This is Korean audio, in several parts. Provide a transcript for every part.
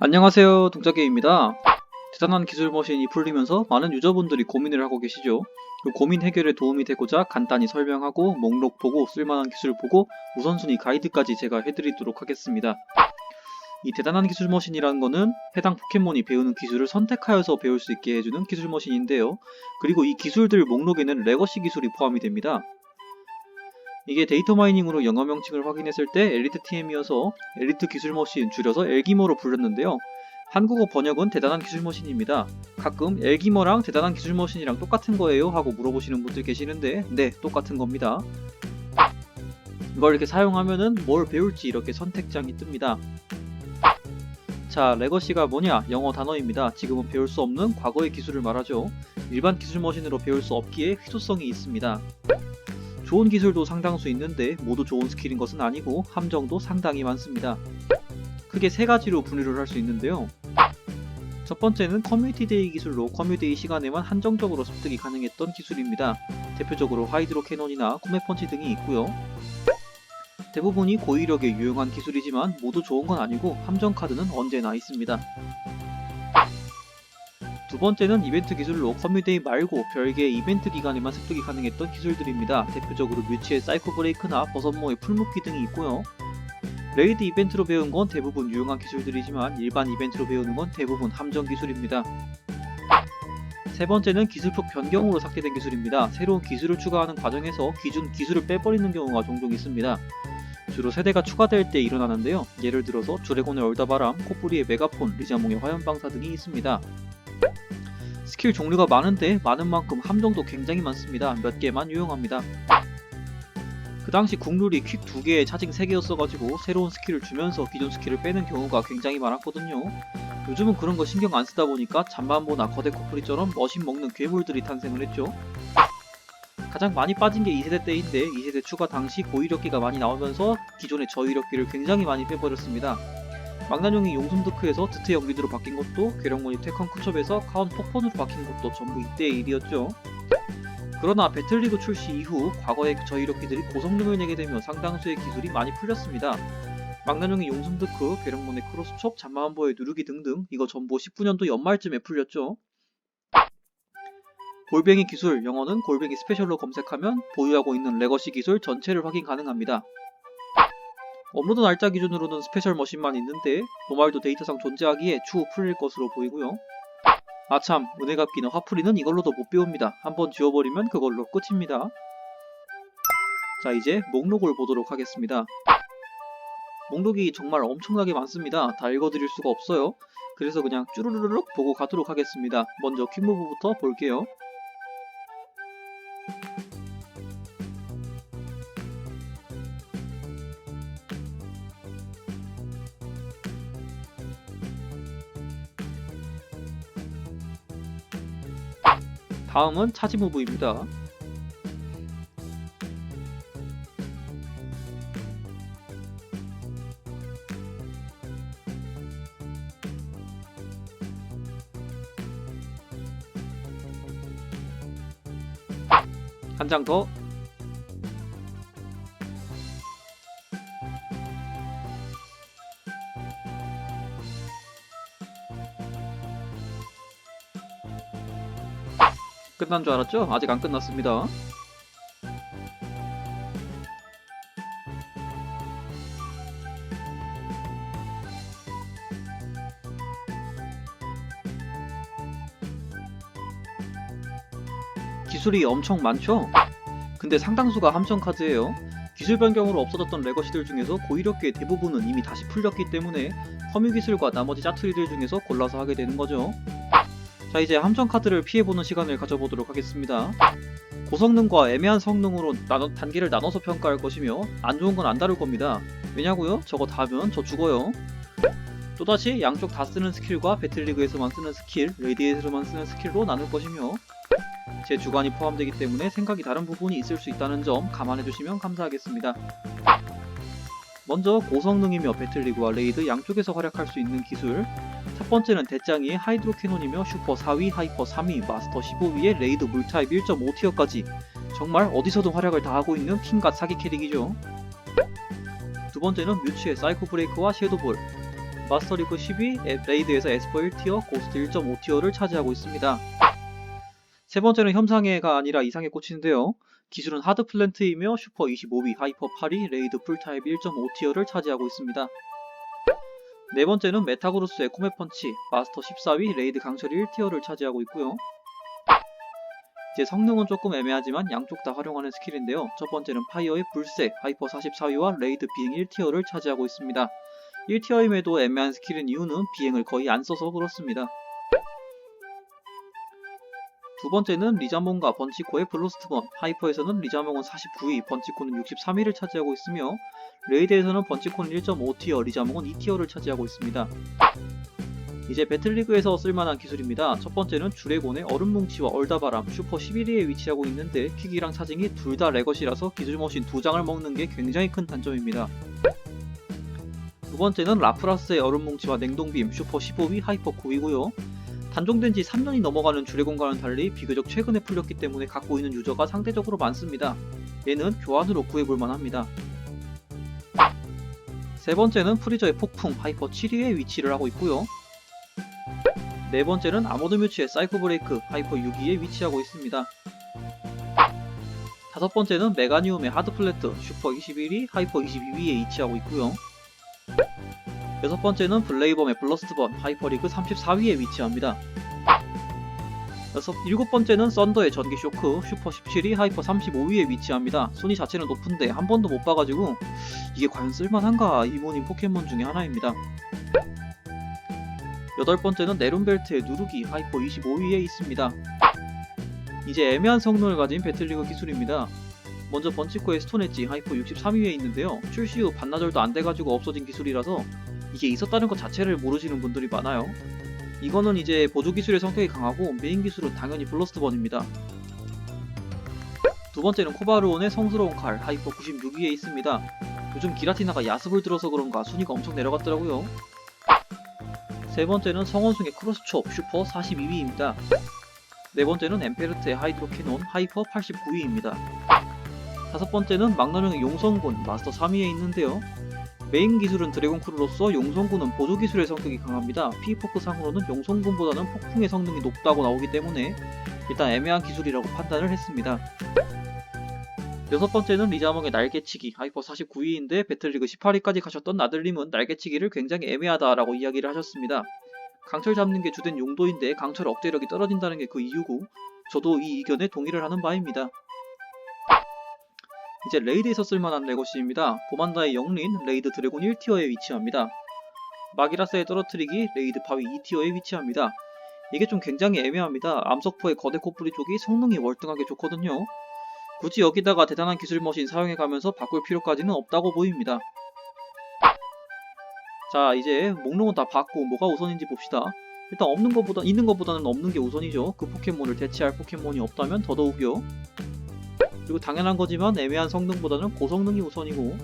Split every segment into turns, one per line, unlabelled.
안녕하세요 동작게입니다. 대단한 기술 머신이 풀리면서 많은 유저분들이 고민을 하고 계시죠? 그 고민 해결에 도움이 되고자 간단히 설명하고 목록 보고 쓸만한 기술 보고 우선순위 가이드까지 제가 해드리도록 하겠습니다. 이 대단한 기술 머신이라는 거는 해당 포켓몬이 배우는 기술을 선택하여서 배울 수 있게 해주는 기술 머신인데요. 그리고 이 기술들 목록에는 레거시 기술이 포함이 됩니다 이게 데이터 마이닝으로 영어 명칭을 확인했을 때 엘리트 TM이어서 엘리트 기술 머신 줄여서 엘기머로 불렸는데요. 한국어 번역은 대단한 기술 머신입니다. 가끔 엘기머랑 대단한 기술 머신이랑 똑같은 거예요? 하고 물어보시는 분들 계시는데 네, 똑같은 겁니다. 이걸 이렇게 사용하면은 뭘 배울지 이렇게 선택장이 뜹니다. 자, 레거시가 뭐냐? 영어 단어입니다. 지금은 배울 수 없는 과거의 기술을 말하죠. 일반 기술 머신으로 배울 수 없기에 희소성이 있습니다. 좋은 기술도 상당수 있는데 모두 좋은 스킬인 것은 아니고 함정도 상당히 많습니다. 크게 세 가지로 분류를 할 수 있는데요. 첫 번째는 커뮤니티 데이 기술로 커뮤데이 시간에만 한정적으로 습득이 가능했던 기술입니다. 대표적으로 하이드로 캐논이나 코메 펀치 등이 있고요. 대부분이 고위력에 유용한 기술이지만 모두 좋은 건 아니고 함정 카드는 언제나 있습니다. 두 번째는 이벤트 기술로 커뮤데이 말고 별개의 이벤트 기간에만 습득이 가능했던 기술들입니다. 대표적으로 뮤치의 사이코 브레이크나 버섯모의 풀묶기 등이 있고요. 레이드 이벤트로 배운 건 대부분 유용한 기술들이지만 일반 이벤트로 배우는 건 대부분 함정 기술입니다. 세 번째는 기술폭 변경으로 삭제된 기술입니다. 새로운 기술을 추가하는 과정에서 기존 기술을 빼버리는 경우가 종종 있습니다. 주로 세대가 추가될 때 일어나는데요. 예를 들어서 드래곤의 얼다바람, 코뿌리의 메가폰, 리자몽의 화염방사 등이 있습니다. 스킬 종류가 많은데 많은 만큼 함정도 굉장히 많습니다. 몇 개만 유용합니다. 그 당시 국룰이 퀵 2개에 차징 3개였어가지고 새로운 스킬을 주면서 기존 스킬을 빼는 경우가 굉장히 많았거든요. 요즘은 그런 거 신경 안 쓰다 보니까 잠만보나 거대 코프리처럼 머신 먹는 괴물들이 탄생을 했죠. 가장 많이 빠진 게 2세대 때인데 2세대 추가 당시 고위력기가 많이 나오면서 기존의 저위력기를 굉장히 많이 빼버렸습니다. 망나뇽이 용숨드크에서 드트 영리드로 바뀐 것도 괴력몬이 테컨 쿠첩에서 카운 폭폰으로 바뀐 것도 전부 이때의 일이었죠. 그러나 배틀리그 출시 이후 과거의 저이력기들이 고성능을 내게 되며 상당수의 기술이 많이 풀렸습니다. 망나뇽의 용숨드크, 괴력몬의 크로스첩, 잠마한보의 누르기 등등 이거 전부 19년도 연말쯤에 풀렸죠. 골뱅이 기술, 영어는 골뱅이 스페셜로 검색하면 보유하고 있는 레거시 기술 전체를 확인 가능합니다. 업로드 날짜 기준으로는 스페셜 머신만 있는데 노말도 데이터상 존재하기에 추후 풀릴 것으로 보이고요. 아참 은혜 갚기는 화풀이는 이걸로도 못 배웁니다. 한번 지워버리면 그걸로 끝입니다. 자 이제 목록을 보도록 하겠습니다. 목록이 정말 엄청나게 많습니다. 다 읽어드릴 수가 없어요. 그래서 그냥 쭈루루룩 보고 가도록 하겠습니다. 먼저 퀵무브부터 볼게요. 다음은 차지 무브입니다. 한 장 더. 끝난 줄 알았죠? 아직 안 끝났습니다. 기술이 엄청 많죠? 근데 상당수가 함정 카드예요. 기술 변경으로 없어졌던 레거시들 중에서 고위력계의 대부분은 이미 다시 풀렸기 때문에 커뮤 기술과 나머지 짜투리들 중에서 골라서 하게 되는 거죠. 자 이제 함정 카드를 피해보는 시간을 가져보도록 하겠습니다. 고성능과 애매한 성능으로 나눠, 단계를 나눠서 평가할 것이며 안 좋은 건 안 다룰 겁니다. 왜냐고요? 저거 다면 저 죽어요. 또다시 양쪽 다 쓰는 스킬과 배틀리그에서만 쓰는 스킬, 레디에서만 쓰는 스킬로 나눌 것이며 제 주관이 포함되기 때문에 생각이 다른 부분이 있을 수 있다는 점 감안해 주시면 감사하겠습니다. 먼저 고성능이며 배틀리그와 레이드 양쪽에서 활약할 수 있는 기술 첫 번째는 대짱이의 하이드로 캐논이며 슈퍼 4위, 하이퍼 3위, 마스터 15위의 레이드 물타입 1.5티어까지 정말 어디서든 활약을 다 하고 있는 킹갓 사기 캐릭이죠. 두 번째는 뮤츠의 사이코 브레이크와 섀도볼 마스터리그 12, 에- 레이드에서 에스퍼 1티어, 고스트 1.5티어를 차지하고 있습니다. 세 번째는 현상해가 아니라 이상에 꽂히는데요. 기술은 하드 플랜트이며 슈퍼 25위, 하이퍼 8위, 레이드 풀타입 1.5티어를 차지하고 있습니다. 네 번째는 메타그로스의 코메 펀치, 마스터 14위, 레이드 강철이 1티어를 차지하고 있고요. 이제 성능은 조금 애매하지만 양쪽 다 활용하는 스킬인데요. 첫 번째는 파이어의 불새, 하이퍼 44위와 레이드 비행 1티어를 차지하고 있습니다. 1티어임에도 애매한 스킬인 이유는 비행을 거의 안 써서 그렇습니다. 두 번째는 리자몽과 번치코의 블로스트번, 하이퍼에서는 리자몽은 49위, 번치코는 63위를 차지하고 있으며 레이드에서는 번치코는 1.5티어, 리자몽은 2티어를 차지하고 있습니다. 이제 배틀리그에서 쓸만한 기술입니다. 첫 번째는 주레곤의 얼음뭉치와 얼다바람, 슈퍼 11위에 위치하고 있는데 킥이랑 차징이 둘 다 레것이라서 기술 머신 두 장을 먹는 게 굉장히 큰 단점입니다. 두 번째는 라프라스의 얼음뭉치와 냉동빔, 슈퍼 15위, 하이퍼 9위고요. 단종된 지 3년이 넘어가는 주레곤과는 달리 비교적 최근에 풀렸기 때문에 갖고 있는 유저가 상대적으로 많습니다. 얘는 교환으로 구해볼 만합니다. 세 번째는 프리저의 폭풍, 하이퍼 7위에 위치를 하고 있고요. 네 번째는 아모드 뮤츠의 사이코 브레이크 하이퍼 6위에 위치하고 있습니다. 다섯 번째는 메가니움의 하드 플래트 슈퍼 21위 하이퍼 22위에 위치하고 있고요. 여섯 번째는 블레이범의 블러스트번 하이퍼 리그 34위에 위치합니다. 여섯, 일곱 번째는 썬더의 전기 쇼크 슈퍼 17위 하이퍼 35위에 위치합니다. 순위 자체는 높은데 한 번도 못 봐가지고 이게 과연 쓸만한가 이모님 포켓몬 중에 하나입니다. 여덟 번째는 네론벨트의 누르기 하이퍼 25위에 있습니다. 이제 애매한 성능을 가진 배틀리그 기술입니다. 먼저 번치코의 스톤엣지 하이퍼 63위에 있는데요. 출시 후 반나절도 안 돼가지고 없어진 기술이라서 이게 있었다는 것 자체를 모르시는 분들이 많아요. 이거는 이제 보조 기술의 성격이 강하고 메인 기술은 당연히 블러스트번입니다. 두 번째는 코바르온의 성스러운 칼 하이퍼 96위에 있습니다. 요즘 기라티나가 야습을 들어서 그런가 순위가 엄청 내려갔더라고요. 세 번째는 성원숭의 크로스촉 슈퍼 42위입니다. 네 번째는 엠페르트의 하이드로 캐논 하이퍼 89위입니다. 다섯 번째는 막나령의 용성군 마스터 3위에 있는데요. 메인 기술은 드래곤 크루로서 용성군은 보조 기술의 성격이 강합니다. 피포크 상으로는 용성군보다는 폭풍의 성능이 높다고 나오기 때문에 일단 애매한 기술이라고 판단을 했습니다. 여섯 번째는 리자몽의 날개치기 하이퍼 49위인데 배틀리그 18위까지 가셨던 나들님은 날개치기를 굉장히 애매하다라고 이야기를 하셨습니다. 강철 잡는 게 주된 용도인데 강철 억제력이 떨어진다는 게 그 이유고 저도 이 의견에 동의를 하는 바입니다. 이제 레이드에서 쓸만한 레고시입니다. 보만다의 영린 레이드 드래곤 1티어에 위치합니다. 마기라스의 떨어뜨리기 레이드 바위 2티어에 위치합니다. 이게 좀 굉장히 애매합니다. 암석포의 거대 코프리 쪽이 성능이 월등하게 좋거든요. 굳이 여기다가 대단한 기술 머신 사용해가면서 바꿀 필요까지는 없다고 보입니다. 자 이제 목록은 다 봤고 뭐가 우선인지 봅시다. 일단 없는 것보다 있는 것보다는 없는 게 우선이죠. 그 포켓몬을 대체할 포켓몬이 없다면 더더욱요. 그리고 당연한 거지만 애매한 성능보다는 고성능이 우선이고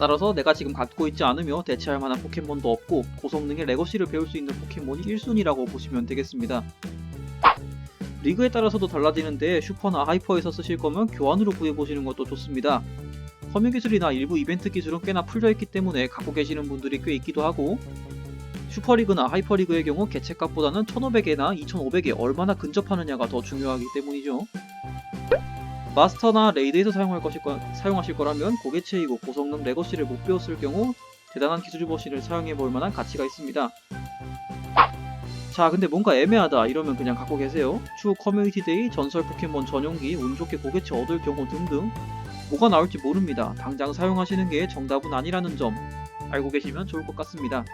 따라서 내가 지금 갖고 있지 않으며 대체할 만한 포켓몬도 없고 고성능의 레거시를 배울 수 있는 포켓몬이 1순위라고 보시면 되겠습니다. 리그에 따라서도 달라지는데 슈퍼나 하이퍼에서 쓰실 거면 교환으로 구해보시는 것도 좋습니다. 커뮤 기술이나 일부 이벤트 기술은 꽤나 풀려있기 때문에 갖고 계시는 분들이 꽤 있기도 하고 슈퍼리그나 하이퍼리그의 경우 개체값보다는 1500에나 2500에 얼마나 근접하느냐가 더 중요하기 때문이죠. 마스터나 레이드에서 사용할 것일 거, 사용하실 거라면 고개체이고 고성능 레거시를 못 배웠을 경우 대단한 기술 머신을 사용해 볼 만한 가치가 있습니다. 자 근데 뭔가 애매하다 이러면 그냥 갖고 계세요. 추후 커뮤니티 데이, 전설 포켓몬 전용기, 운 좋게 고개체 얻을 경우 등등 뭐가 나올지 모릅니다. 당장 사용하시는 게 정답은 아니라는 점 알고 계시면 좋을 것 같습니다.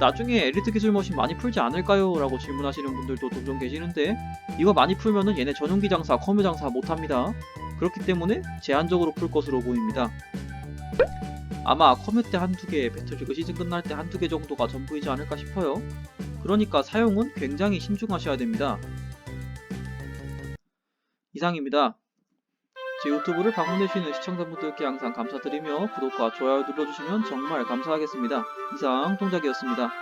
나중에 엘리트 기술 머신 많이 풀지 않을까요? 라고 질문하시는 분들도 종종 계시는데 이거 많이 풀면은 얘네 전용기 장사, 커뮤 장사 못합니다. 그렇기 때문에 제한적으로 풀 것으로 보입니다. 아마 커뮤 때 한두 개, 배틀리그 시즌 끝날 때 한두 개 정도가 전부이지 않을까 싶어요. 그러니까 사용은 굉장히 신중하셔야 됩니다. 이상입니다. 제 유튜브를 방문해주시는 시청자분들께 항상 감사드리며 구독과 좋아요 눌러주시면 정말 감사하겠습니다. 이상 동작이었습니다.